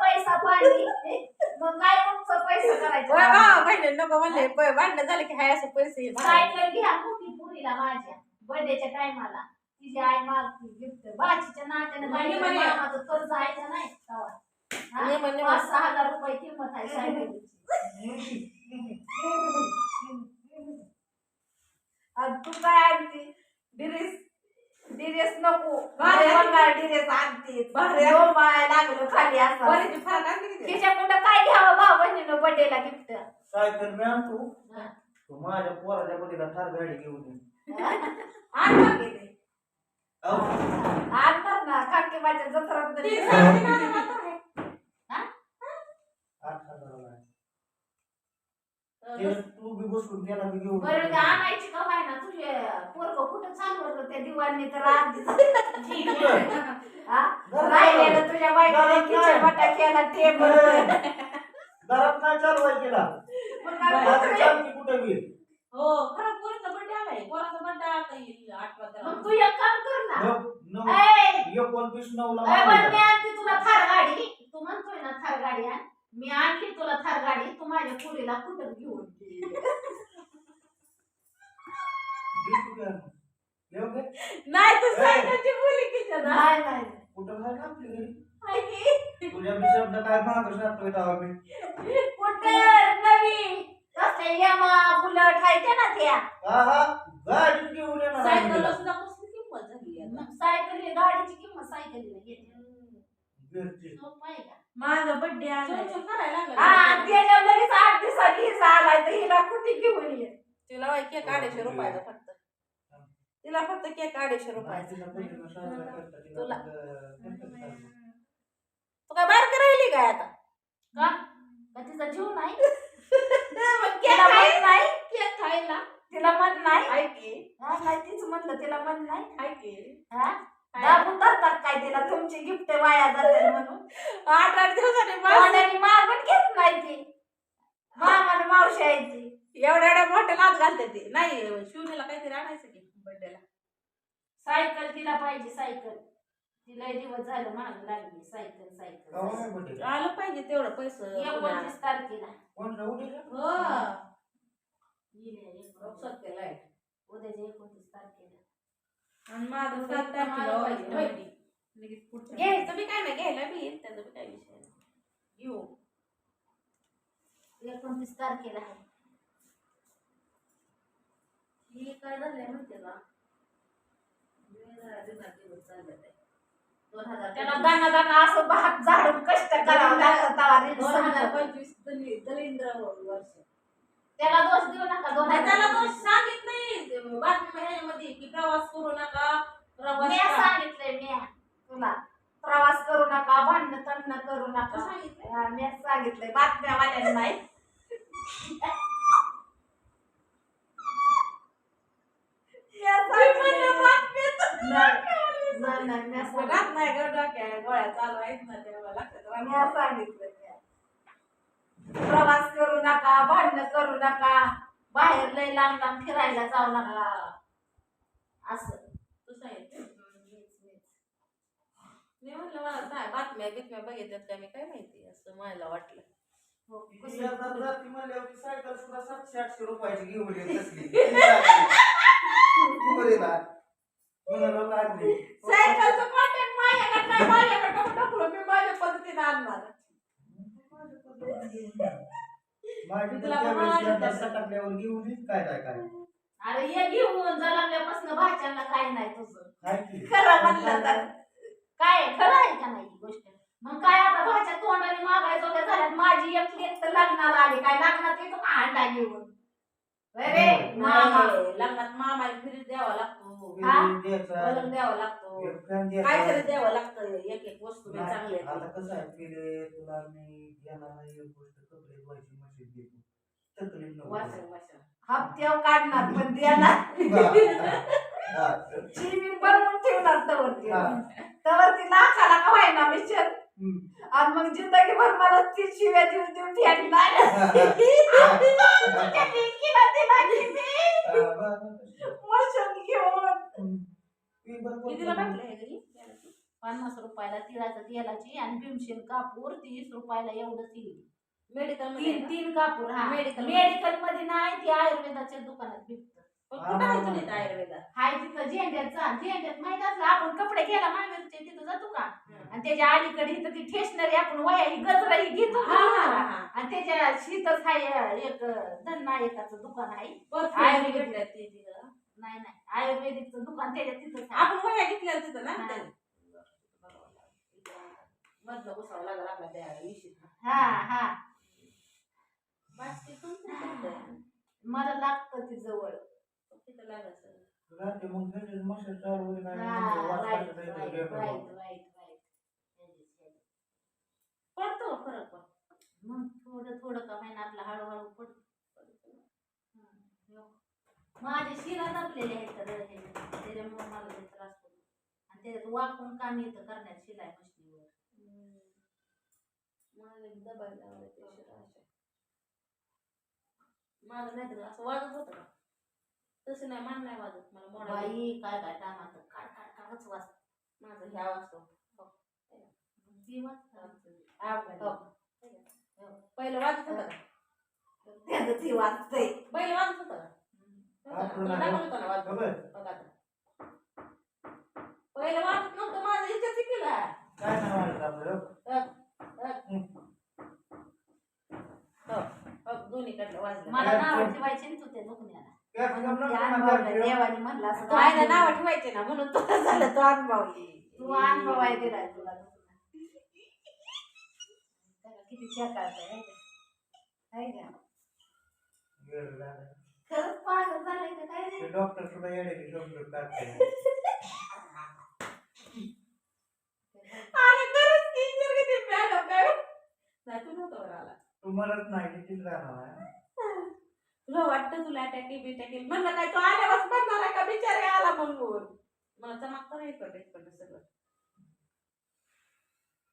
पैसा पाणी. मग काय तुमचं पैसा करायचं? बहिणी नको म्हणले. भांडणं झालं की हाय असं पैसे सायकल घ्या मोठी पुरीला माझ्या. बर्थडेच्या टायमाला. तिची आई मागती गिफ्ट. बाचीच्या नात्याने म्हणजे म्हणे. मामाचं कर्ज आहे नाही तवा. म्हणे. पाच सहा हजार रुपये किंमत आहे सायकलीची आणि तू काय आणती डिरेस डिरेस नको भारी लागलं खाली असं बरीच फरक किती? तिच्या कुठं काय घ्यावं भाऊ बहिणीनं बर्थडेला गिफ्ट सायकल मी आणतो तू माझ्या पोराच्या बदलीला ठार गाडी घेऊन ये. ते. अहो, आणणार ना काकीबाच्या जत्रात ती तरी. सारखी नाणं मात्र आहे. आठ हजाराला आहे. अं, ते बी बसून त्याला बी घेऊन बरं. ते आणायची का व्हाय ना तुझे पोरग कुठं चालवलं त्या दिवाणी तर हा? राहिलेलं तुझ्या किचन नाही. वाटा केला टेबल घरात काय चालवाय? चालती कुठे हो खरं पोरीचा बर्थडे आलाय पोराचा बर्थडे आता येईल आठ मग तू वाजता एक काम कर ना नऊ- नऊ- ए, एकोणतीस नऊला ए, बरं, मारायचा. मी आणते तुला थार गाडी तू म्हणतोय ना थार गाडी आण मी आणली तुला थार गाडी तू माझ्या पुरीला कुठं घेऊन गेली. दे तू घ्या. येऊ घे. नाही तर सायकलची बोली किचन नाही नाही. कुठं आहे ना आपली घरी? हाय की? तुझ्या बी शब्द काय मागं सारतोय तेव्हा मी? कुठं नवी तसल्या यामा बुलट आहे ना त्या. हा हा. गाडी घेऊन येणार आम्ही सायकलला तिला. सुद्धा कसली किंमत झाली आता. मग सायकल ही गाडीची किंमत सायकलीला घेते घरची. सोपं आहे का? माझा लागला. हा त्याच्या लगेच आठ दिवसांनी हिस्सा आलाय तर हिला कुठे घेऊन ये? तिला बाई केक अडीचशे रुपयाचा फक्त तिला फक्त केक अडीचशे रुपयाचा तिला. तू काय बारकी राहिली काय आता? का? का तिचा जीव नाही? मग केक तिला खाय- मन नाही केक खायला. तिला मन नाही. हाय की? हा, नाही तीच म्हणलं तिला मन नाही. हाय की? हा? दाबून धरतात काय तिला तुमची गिफ्ट वाया जाते म्हणून. आठ आठ दिवसांनी घेत नाही ती. मामाने मावशी आहे ती. एवढ्या एवढ्या मोठ्या लाच घालते ती. नाही शिवनीला काहीतरी आणायचं की. बर्थडेला सायकल तिला पाहिजे सायकल. तिला दिवस झालं माग लागली सायकल सायकल. आहे? आलं पाहिजे तेवढं पैसे. एकोणतीस तारखेला? हो. येईल एकोणतीस. सत्य लाइट उद्याच्या एकोणतीस तारखेला. आणि माझं सात तारखेला. लगेच पुढच्या घ्यायचं मी काय नाही घ्यायला बी येईल त्याचा बी काय विषय नाही. घेऊ. एकोणतीस तारखेला आहे. ही काय झालंय माहितीये का? दोन हजार त्याला दाना दाना असं भात झाडून कष्ट करावं लागतं तवा रील दोन हजार संपत. पंचवीस दलि- दलिंद्र वर्ष. त्याला दोष देऊ नका दोन नाही, त्याला दोष हजार सांगितलंय. बातमी ह्याच्यामध्ये की प्रवास करू नका प्रवास मी करा. सांगितलंय मी तुला. प्रवास करू नका भांडण तंडण करू नका. सांगितलंय? हा, मी सांगितलंय बातम्यावाल्याने नाही मी सांगितलंय. नाही, नाही, नाही, मी सांगितलंय. रात नाही गं डोक्याला गोळ्या चालू आहेत ना तेव्हा लक्षात मी राहतं. सांगितलं प्रवास करू नका भांडण करू नका. बाहेर लय लांब लांब फिरायला जाऊ नका. असं. तू सांगितलं मी म्हटलं मला काय बातम्या बितम्या बघितल्यात का? मी काय माहिती? असं मला वाटलं. हो, सायकल सुद्धा सातशे आठशे रुपयाची घेऊन येत असली. म्हणालो? सायकलचं कॉन्टॅक्ट माझ्याकडे टाकलं मी माझ्या पद्धतीने आणणार. माझी तुला काय काय काय अरे ये घेऊन जलमल्यापासून भाच्याला काय नाही तुझं. काय की? खरं म्हणलं तर. काय आहे? खरं आहे का नाही ही गोष्ट? मग काय आता भाच्या तोंडाने मागायचं वगैरे झाल्यात माझी एक तर लग्नाला आली. काय लग्नात येतो का अंडा घेऊन? अरे मामा नाही, लग्नात मामाला फिरी द्यावा लागतो. हा? वलन द्यावा लागतो. एक fan द्यायचा. काहीतरी द्यावं लागतं एक एक वस्तू बी चांगली आता आहे. कसं आहे पिले तुला मी नाही एक गोष्ट कपडे धुवायची मशीन देतो तकलीफ नको वाचन वाचन हप्त्यावर काढणार पण देणार हा. चिमी बनवून ठेवणार तवरती हा. का व्हायना मिशन हम्म. आणि मग जिंदगीभर मला ती शिव्या दिला की मी हा, बरं. मशन घेऊन हम्म. ती बरं कितीला हे घरी? पन्नास रुपयाला तिळाचं तेलाची आणि भीमशेन कापूर तीस रुपयाला एवढंच येईल मेडिकल तीन तीन कापूर हा. Medical मेडिकलमध्ये नाही ती आयुर्वेदाच्या दुकानात भेटत. कुठं आहे तुम्ही आयुर्वेदात? हाय तिथं झेंड्याचा झेंड्यात माहीत असलं आपण कपडे घ्यायला तिथं जातो का? आणि त्याच्या अलीकडे इथं ती स्टेशनरी आपण वया ही गजरा ही घेतो का? आणि त्याच्या शीतच हाय एक धननायकाचं दुकान आहे. ते तिथं. नाही नाही आयुर्वेदिकचं दुकान त्याच्या आहे. आपण वह्या घेतल्या तिथं ना हा. त्याने. मधलं घुसावं लागलं आपल्या त्या इशीत. हा हा बाकी तुमचं कुठं? मला लागतं ती जवळ तिथं मग घरी चालू हा म्हणजे पडतो फरक पण मग थोडं थोडं का महिना आपला हळूहळू पडतो माझे शिरा दाबलेले आहेत तर हे, त्याच्यामुळे मला ते त्रास होतो. आणि त्याच्यात वाकून काम येतं करण्यात शिलाई मशीनीवर मला एक दबायला लावलं ते शिरा अशा. माझं नाही असं वाजत होतं का? तसं नाही मान नाही वाजत. मला मोडा बाई काय काय कामात? काढ काढ काढच वाच माझं ह्या वाजतो ती. वाच हो. पहिलं वाजत होतं का? पहिलं वाजत होतं का? पहिलं वाजत नव्हतं माझं इच्छा केला काय नाही वाटत आपलं दोन्हीकडलं वाजलं मला काय नाव ठेवायचे? ना तू दुखण्याला ते. काय देवाने म्हणलं असं आहे ना काय नाव ठेवायचे ना म्हणून तो झालं तो अनुभवली. तू अनुभव आहे दिलाय तुला. किती चेकाळतंय है का? पागल झालंय का काय रे? ते डॉक्टर सुद्धा येडे की डॉक्टर काढते आणि काय नाही तू नव्हतं बरं आला. तू म्हणत नाही किती राहणार आहे. तुला वाटतं तुला अटॅक येईल बिटॅक येईल म्हणलं काय तो आल्यावर पडणार आहे का? बिचारे आला म्हणून. मला चमकतं नाही इकडे इकडे सगळं.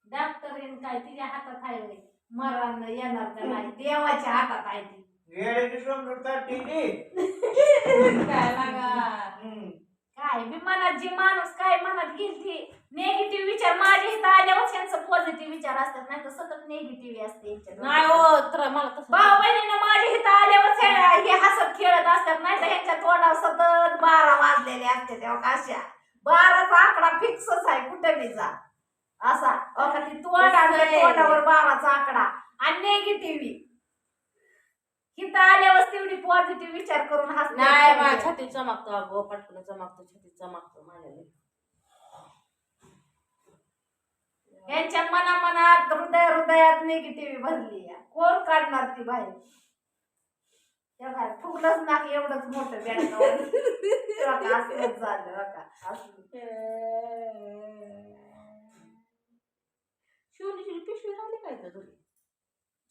डॉक्टर येईन काय तिच्या हातात आहे होय. मरण येणार का नाही? देवाच्या हातात आहे ती. काय लागा हम्म. काय मी मनात जे माणूस काय मनात घेईल ती नेगेटिव्ह विचार माझ्या इथं आल्यावर त्यांचं पॉझिटिव्ह विचार असतात. नाही तर सतत निगेटिव्ह असते यांच्या डोक्यात. नाही हो तर मला तसं भाऊ बहिणीनं माझ्या इथं आल्यावर हे हे हसत खेळत असतात. नाही तर ह्यांच्या तोंडावर सतत बारा वाजलेले असते तेव्हा कशा? बाराचा आकडा फिक्सच आहे कुठे बी जा. असा. अहो, ती तोंड आणि त्या? तोंडावर बाराचा आकडा. आणि नेगेटिव्ह इथं आल्यावर तेवढी पॉझिटिव्ह विचार करून नाही माझ्या हसत छाती चमकतो अगो पटकन चमकतो छाती चमकतो माझ्या यांच्या मनामनात हृदय हृदयात निगेटिव्ह भरली आहे. कोण काढणार ती बाहेर त्या बाहेर फुगलंच नाक एवढंच मोठं बँकावर असलंच झालं असलं. शिवनीची पिशवी राहिली काय तर घरी?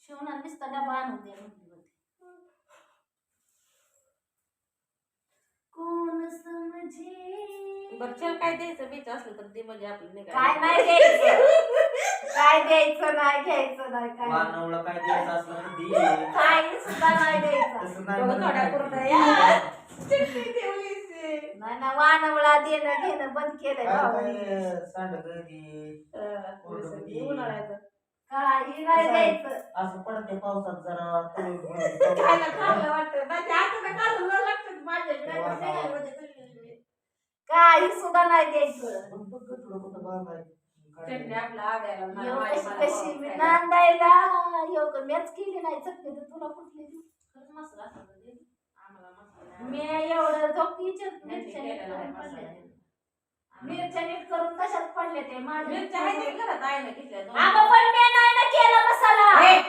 शिवणार नुसता डबा आणून दे म्हणली होती कोण समजे बरं चल काय द्यायचं बीच असलं तर दे म्हणजे आपलं. काय नाही द्यायचं काय द्यायचं नाही घ्यायचं नाही काय मानवला काय द्यायचं असलं तर दे. काही सुद्धा नाही द्यायचं तसं नाही बघ थोड्या म्हणत पुरतं नाही. या. चिठ्ठी ठेवलीस आहे. नाही ना वानवळा देणं घेणं बंद केलंय काय भावाने. काय सांडगं दे. अं, ओरडून दे. उन्हाळ्याचं. काही नाही द्यायचं असं पडते पावसात जरा तळून खायला चांगलं वाटतं माझ्या लागतं माझ्याकडे वा, वा, वा. नाही म्हणजे तुझ्याकडे. काही सुद्धा नाही द्यायचं. चटणी मला कशी कशी मी. नांदायला यो क मॅच केली नाही चटणी तर तुला कुठली दिली? खरंच मसाला असला तर दे. आम्हाला मसाला मी. एवढं झोपीच्या नाही, मिरच्या ते नीट केलेलं आहे करून मसाला. पडले मिरच्या नीट करून तशाच पडले ते मिरच्या आहे ते माझ्या घरात आहे ना घेतल्या दोन. अगं पण मी नाही ना केला मसाला हे,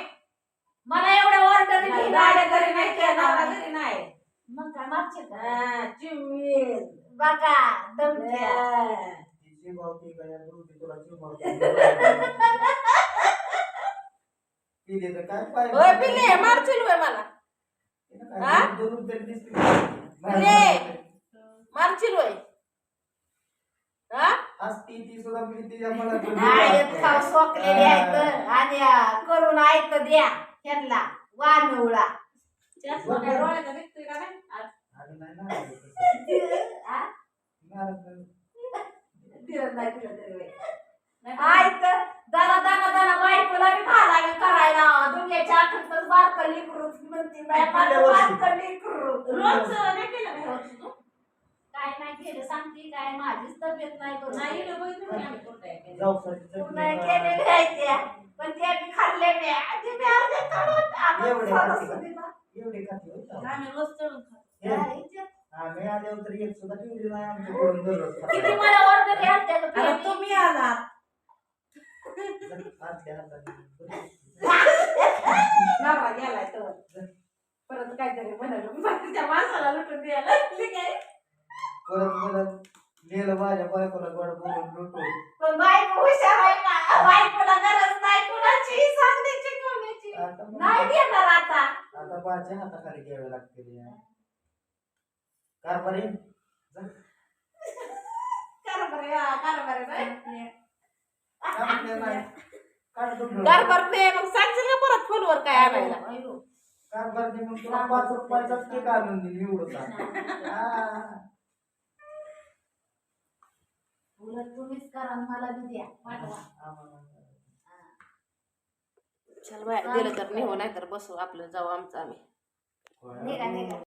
मला एवढं ऑर्डर नाही, गाड्या घरी नाही केला, घरी नाही. मग काय मागचे का हा. बघा दमत्या हा. तिची भावती काय दुरुस्ती तुला चिमवती. पिले तर काय पाहिजे? होय, पिले, मारशील होय मला हा? पिले. मारशील होय हा आज ती ती सुद्धा पिली तिच्या मला पण आयत खाऊ सोकलेले आहेत आणि करून ऐक द्या ह्यांना वानुळा जास्त काय डोळ्याचा निघतोय का नाही? आज दाना दाना दाना बायकोला बी घालावी करायला दुनियाच्या आठवतच बारकं लेकरू म्हणते बाय माझं बारकं लेकरू रोज नाही केलं तू? काय नाही केलं सांगते काय माझीच तब्येत नाही बरोबर. नाही इकडं बघितलं नाही आम्ही आहेत त्या. पण त्या बी खाल्ले मी आधी मी अर्धे खाल्ले. आता एवढे थोडंसं खाते का? दिलं. एवढे खाते होय जाऊ. आम्ही रोज तळून खातो हे, काय इज्जत. आम्ही आल्यावर तर एक सुद्धा ठेवली नाही आमच्याकडून दररोज किती खातो. मला ऑर्डर घ्याल अरे तुम्ही आलात आतल्या हाताने. नवरा गेलाय तर परत काहीतरी म्हणाल. बाकीच्या माणसाला लुटून द्यायला लागली काय? परत परत लिहिलं माझ्या बायकोला गोड बोलून लुटून. पण बायको हुशार आहे ना बायकोला गरज नाही कुणाची सांगण्याची कोणाची आता मग- नाही घेणार आता. आता माझ्या हाताखाली घ्यावे लागतील. या. कारभारी कारभार हा, मग सांगशील का परत फोनवर काय आणायला. मग तुला पाच रुपयाचाच केक आणून दिली एवढं हा. उलट तुम्हीच करा आणि मला बी द्या पाठवा. चल बाय गेलं तर नेऊ नाही तर बसू आपलं जाऊ आमचं आम्ही. निघा निघा.